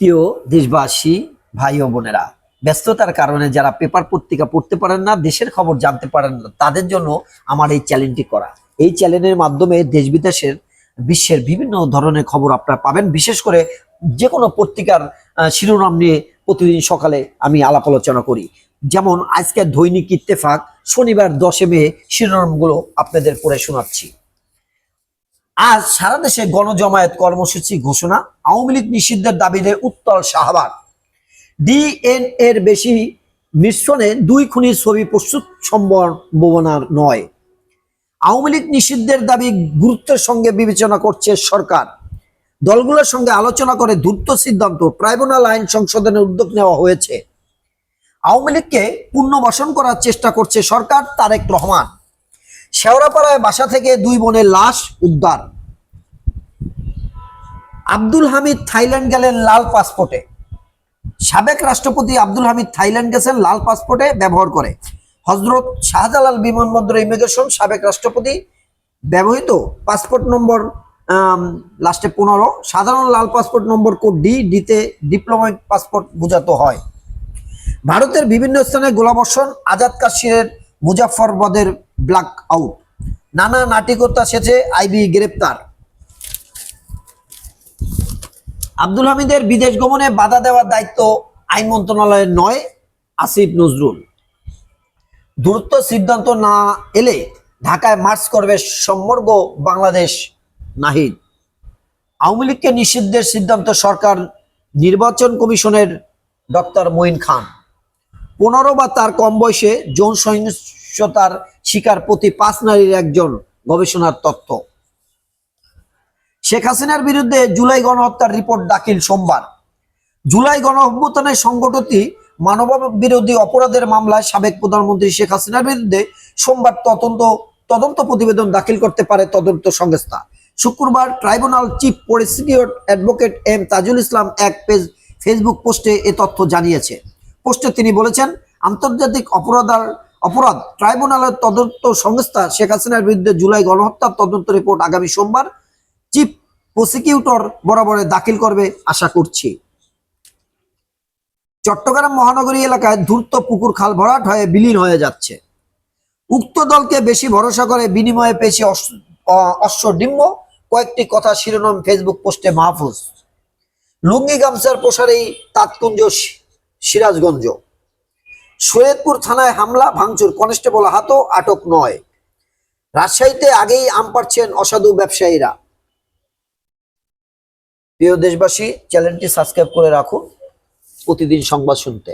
প্রিয় দেশবাসী, ভাই ও বোনেরা, ব্যস্ততার কারণে যারা পেপার পত্রিকা পড়তে পারেন না, দেশের খবর জানতে পারেন না, তাদের জন্য আমার এই চ্যানেলটি করা। এই চ্যানেলের মাধ্যমে দেশ বিদেশের, বিশ্বের বিভিন্ন ধরনের খবর আপনারা পাবেন। বিশেষ করে যে কোনো পত্রিকার শিরোনাম নিয়ে প্রতিদিন সকালে আমি আলাপ আলোচনা করি। যেমন আজকের দৈনিক ইত্তেফাক, শনিবার দশে মে, শিরোনামগুলো আপনাদের পড়ে শোনাচ্ছি। আজ সারা দেশে গণজমায়েত কর্মসূচি ঘোষণা, আওয়ামী লীগ নিষিদ্ধের দাবিতে উত্তল শাহবাগ। ডিএন এর বেশি মিশ্রণে দুই খুনির ছবি প্রস্তুত সম্ভাবনার নয়। আওয়ামী লীগ নিষিদ্ধের দাবি গুরুত্বের সঙ্গে বিবেচনা করছে সরকার। দলগুলোর সঙ্গে আলোচনা করে দ্রুত সিদ্ধান্ত ট্রাইব্যুনাল আইন সংশোধনের উদ্যোগ নেওয়া হয়েছে। আওয়ামী লীগকে পুনর্বাসন করার চেষ্টা করছে সরকার তারেক রহমান। শেওড়াপাড়ায় বাসা থেকে দুই বোনের লাশ উদ্ধার। আব্দুল হামিদ থাইল্যান্ড গেলেন লাল পাসপোর্টে। সাবেক রাষ্ট্রপতি আব্দুল হামিদ থাইল্যান্ড গেছেন লাল পাসপোর্টে ব্যবহার করে। হজরত শাহজালাল বিমানবন্দর ইমিগ্রেশন, সাবেক রাষ্ট্রপতি, ব্যবহৃত পাসপোর্ট নম্বর লাস্টে পনেরো। সাধারণ লাল পাসপোর্ট নম্বর কোড ডি ডিতে ডিপ্লোমেটিক পাসপোর্ট বোঝাতে হয়। ভারতের বিভিন্ন স্থানে গোলাবর্ষণ, আজাদ কাশ্মীরের মুজাফরবাদের ব্ল্যাক আউট। নানা নাটিকতা শেষে আইবি গ্রেপ্তার। আব্দুল হামিদের বিদেশ গমনে বাধা দেওয়ার দায়িত্ব আইন মন্ত্রণালয়ের নয়, আসিফ নজরুল। দ্রুত সিদ্ধান্ত না এলে ঢাকায় মার্চ করবে সম্বর্গ বাংলাদেশ নাহিদ। আওয়ামী লীগকে নিষিদ্ধের সিদ্ধান্ত সরকার নির্বাচন কমিশনের ডক্টর মঈন খান। পনেরো বা তার কম বয়সে যৌন সহিংসতার শিকার প্রতি পাঁচ নারীর একজন গবেষণার তথ্য শেখ হাসিনার বিরুদ্ধে জুলাই গণহত্যার রিপোর্ট দাখিল সোমবার। জুলাই গণঅভ্যুত্থানের সংগঠনটি মানব বিরোধী অপরাধের মামলায় সাবেক প্রধানমন্ত্রী শেখ হাসিনার বিরুদ্ধে সোমবার তদন্ত তদন্ত প্রতিবেদন দাখিল করতে পারে তদন্ত সংস্থা। শুক্রবার tribunal chief prosecutor advocate M Tajul Islam এক পেজ ফেসবুক পোস্টে এ তথ্য জানিয়েছে। পোস্টে তিনি বলেছেন, আন্তর্জাতিক অপরাধ অপরাধ ট্রাইব্যুনালের তদন্ত সংস্থা শেখ হাসিনার বিরুদ্ধে জুলাই গণহত্যার তদন্ত রিপোর্ট আগামী সোমবার চিফ প্রসিকিউটর বরাবরে দাখিল করবে আশা করছি। চট্টগ্রাম মহানগরী এলাকায় ধূর্ত পুকুর খাল ভরাট হয়ে বিলীন হয়ে যাচ্ছে। উক্ত দলকে বেশি ভরসা করে বিনিময়ে পেয়েছে অশ্ব- অশ্বডিম্ব কয়েকটি কথা শিরোনাম ফেসবুক পোস্টে মাহফুজ। লুঙ্গি গামছার প্রসারেই তাৎকুঞ্জ সিরাজগঞ্জ। সৈয়দপুর থানায় হামলা, ভাঙচুর, কনস্টেবল আহত, আটক নয়। রাজশাহীতে আগেই আম পাচ্ছেন অসাধু ব্যবসায়ীরা। প্রিয় দেশবাসী, চ্যানেলটি সাবস্ক্রাইব করে রাখুন। প্রতিদিন সংবাদ শুনতে।